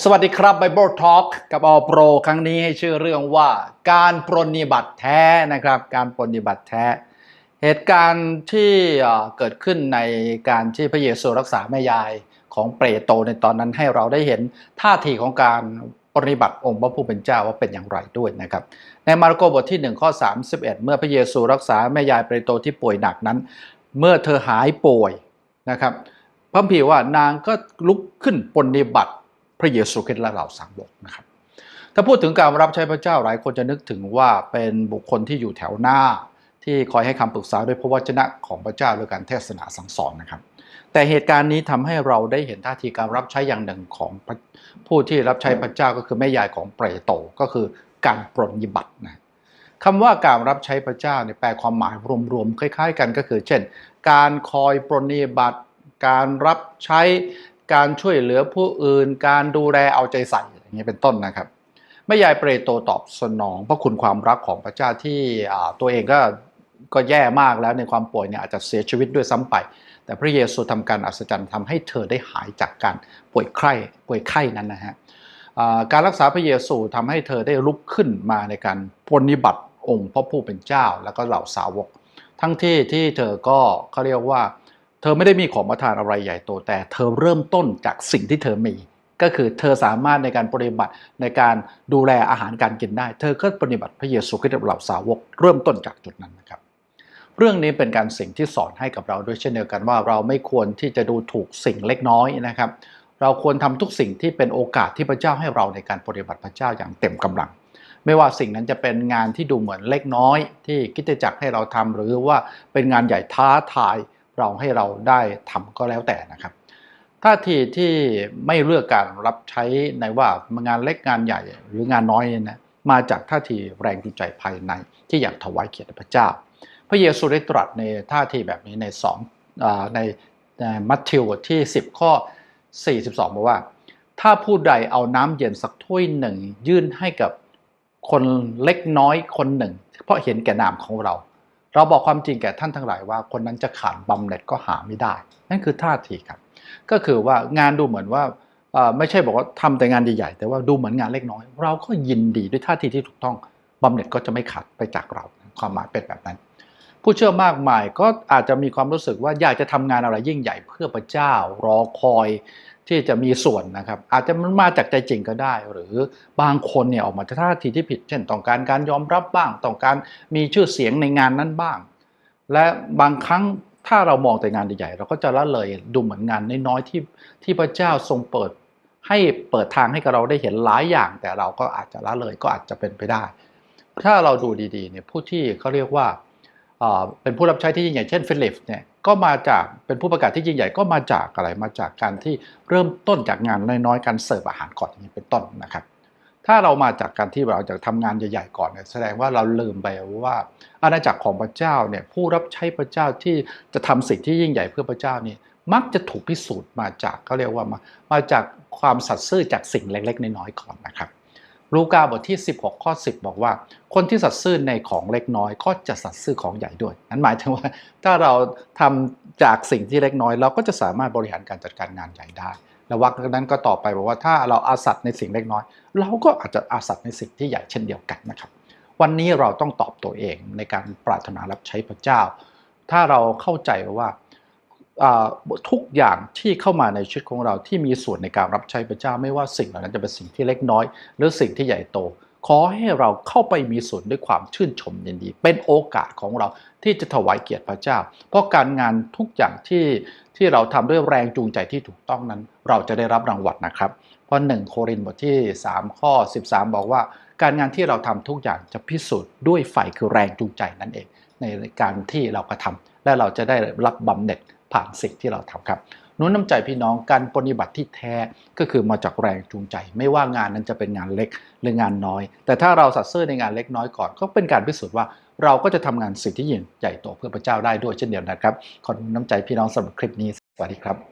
สวัสดีครับ Bible Talk กับอโปรครั้งนี้ให้ชื่อเรื่องว่าการปรนนิบัติแท้นะครับ การปรนนิบัติแท้ เหตุการณ์ที่เกิดขึ้นในการที่พระเยซูรักษาแม่ยายของเปรโตในตอนนั้นให้เราได้เห็นท่าทีของการปรนนิบัติองค์พระผู้เป็นเจ้าว่าเป็นอย่างไรด้วยนะครับ ในมาระโกบทที่1ข้อ31 เมื่อพระเยซูรักษาแม่ยายเปรโตที่ป่วยหนักนั้น เมื่อเธอหายป่วยนะครับพระคัมภีว่านางก็ลุกขึ้นปรนนิบัติ พระเยซูคริสต์และเหล่าสาวกนะครับ ถ้าพูดถึงการรับใช้พระเจ้าหลายคนจะนึกถึงว่าเป็นบุคคลที่อยู่แถวหน้า ที่คอยให้คำปรึกษาด้วยพระวจนะของพระเจ้าด้วยการเทศนาสั่งสอนนะครับ แต่เหตุการณ์นี้ทำให้เราได้เห็นท่าทีการรับใช้อย่างหนึ่งของผู้ที่รับใช้พระเจ้าก็คือแม่ยายของเปรโตก็คือการปรนนิบัตินะคำว่าการรับใช้พระเจ้าเนี่ยแปลความหมายรวมๆคล้าย ๆ กันก็คือ เช่น การคอยปรนนิบัติ การรับใช้ การช่วยเหลือผู้อื่น การดูแลเอาใจใส่อย่างนี้เป็นต้นนะครับแม่ยายเปรโตตอบสนองพระคุณความรักของพระเจ้าที่ตัวเองก็ก็แย่มากแล้วในความป่วยเนี่ยอาจจะเสียชีวิตด้วยซ้ำไป แต่พระเยซูทำการอัศจรรย์ทำให้เธอได้หายจากการป่วยไข้ป่วยไข้นั้นนะฮะการรักษาพระเยซูทำให้เธอได้ลุกขึ้นมาในการปรนนิบัติองค์พระผู้เป็นเจ้า แล้วก็เหล่าสาวก ทั้งที่ที่เธอก็เขาเรียกว่า เธอไม่ได้มีของประทานอะไรใหญ่โตแต่เธอเริ่มต้นจากสิ่งที่เธอมี ก็คือเธอสามารถในการปฏิบัติในการดูแลอาหารการกินได้ เธอก็ปฏิบัติพระเยซูคริสต์เหล่าสาวก เริ่มต้นจากจุดนั้นนะครับ เรื่องนี้เป็นการสิ่งที่สอนให้กับเราด้วยเช่นเดียวกันว่าเราไม่ควรที่จะดูถูกสิ่งเล็กน้อยนะครับ เราควรทำทุกสิ่งที่เป็นโอกาสที่พระเจ้าให้เราในการปฏิบัติพระเจ้าอย่างเต็มกำลังไม่ว่าสิ่งนั้นจะเป็นงานที่ดูเหมือนเล็กน้อย ที่คริดจักรให้เราทำหรือว่าเป็นงานใหญ่ท้าทาย เราให้เราได้ทำก็แล้วแต่นะครับท่าทีที่ไม่เลือกการรับใช้ในว่างานเล็กงานใหญ่หรืองานน้อยเนี่ยนะมาจากท่าทีแรงจูงใจภายในที่อยากถวายเกียรติพระเจ้า พระเยซูได้ตรัสในท่าทีแบบนี้ในสองอในในมัทธิวบทที่ 10 ข้อ 42 บอกว่า ถ้าผู้ใดเอาน้ำเย็นสักถ้วยหนึ่ง ยื่นให้กับคนเล็กน้อยคนหนึ่ง เพราะเห็นแก่นามของเรา เราบอกความจริงแก่ท่านทั้งหลายว่าคนนั้นจะขาดบำเหน็จก็หาไม่ได้ นั่นคือท่าทีครับ ก็คือว่างานดูเหมือนว่าไม่ใช่บอกว่าทำแต่งานใหญ่ๆแต่ว่าดูเหมือนงานเล็กน้อย เราก็ยินดีด้วยท่าทีที่ถูกต้องบำเหน็จก็จะไม่ขาดไปจากเรา ความหมายเป็นแบบนั้น ผู้เชื่อมากมายก็อาจจะมีความรู้สึกว่าอยากจะทำงานอะไรยิ่งใหญ่เพื่อพระเจ้ารอคอย ที่จะมีส่วนนะครับ อาจจะมันมาจากใจจริงก็ได้ หรือบางคนเนี่ยออกมาจากท่าทีที่ผิด เช่นต้องการการยอมรับบ้าง ต้องการมีชื่อเสียงในงานนั้นบ้าง และบางครั้งถ้าเรามองแต่งานใหญ่ๆเราก็จะละเลยดูเหมือนงานน้อยๆที่ที่พระเจ้าทรงเปิด ให้เปิดทางให้กับเราได้เห็นหลายอย่าง แต่เราก็อาจจะละเลยก็อาจจะเป็นไปได้ ถ้าเราดูดีๆเนี่ยผู้ที่เขาเรียกว่าเอ่อเป็นผู้รับใช้ที่ยิ่งใหญ่เช่นฟิลิปเนี่ย ก็มาจากเป็นผู้ประกาศที่ยิ่งใหญ่ก็มาจากอะไรมาจากการที่เริ่มต้นจากงานน้อยๆการเสิร์ฟอาหารก่อนอย่างนี้เป็นต้นนะครับ ถ้าเรามาจากการที่เราจะทำงานใหญ่ๆก่อนเนี่ยแสดงว่าเราลืมไปว่า อาณาจักรของพระเจ้าเนี่ยผู้รับใช้พระเจ้าที่จะทำสิ่งที่ยิ่งใหญ่เพื่อพระเจ้านี่มักจะถูกพิสูจน์มาจากเขาเรียกว่ามามาจากความสัตย์ซื่อจากสิ่งเล็กๆน้อยๆก่อนนะครับ ลูกาบทที่ 16 ข้อ 10 บอกว่า คนที่สัตย์ซื่อในของเล็กน้อย ก็จะสัตย์ซื่อของใหญ่ด้วย นั้นหมายถึงว่าถ้าเราทำจากสิ่งที่เล็กน้อย เราก็จะสามารถบริหารการจัดการงานใหญ่ได้ แล้ววรรคนั้นก็ต่อไปบอกว่าถ้าเราอาสัตย์ในสิ่งเล็กน้อย เราก็อาจจะอาสัตย์ในสิ่งที่ใหญ่เช่นเดียวกันนะครับ วันนี้เราต้องตอบตัวเองในการปรารถนารับใช้พระเจ้า ถ้าเราเข้าใจว่า ทุกอย่างที่เข้ามาในชีวิตของเราที่มีส่วนในการรับใช้พระเจ้าไม่ว่าสิ่งเหล่านั้นจะเป็นสิ่งที่เล็กน้อย หรือสิ่งที่ใหญ่โต ขอให้เราเข้าไปมีส่วนด้วยความชื่นชมยินดี เป็นโอกาสของเราที่จะถวายเกียรติพระเจ้า เพราะการงานทุกอย่างที่ที่เราทำด้วยแรงจูงใจที่ถูกต้องนั้น เราจะได้รับรางวัลนะครับ เพราะ1โครินธ์บทที่ 3 ข้อ 13 บอกว่า การงานที่เราทำทุกอย่างจะพิสูจน์ด้วยไฟคือแรงจูงใจนั่นเอง ในการที่เรากระทำและเราจะได้รับบำเหน็จผ่านสิ่งที่เราทำครับนุนน้ำใจพี่น้องการปฏิบัติที่แท้ก็คือมาจากแรงจูงใจ ไม่ว่างานนั้นจะเป็นงานเล็กหรืองานน้อย แต่ถ้าเราสัตย์ซื่อในงานเล็กน้อยก่อนก็เป็นการพิสูจน์ว่าเราก็จะทำงานสิ่งที่ยิ่งใหญ่โตเพื่อพระเจ้าได้ด้วยเช่นเดียวกันครับขอบคุน้ำใจพี่น้องสำหรับคลิปนี้สวัสดีครับ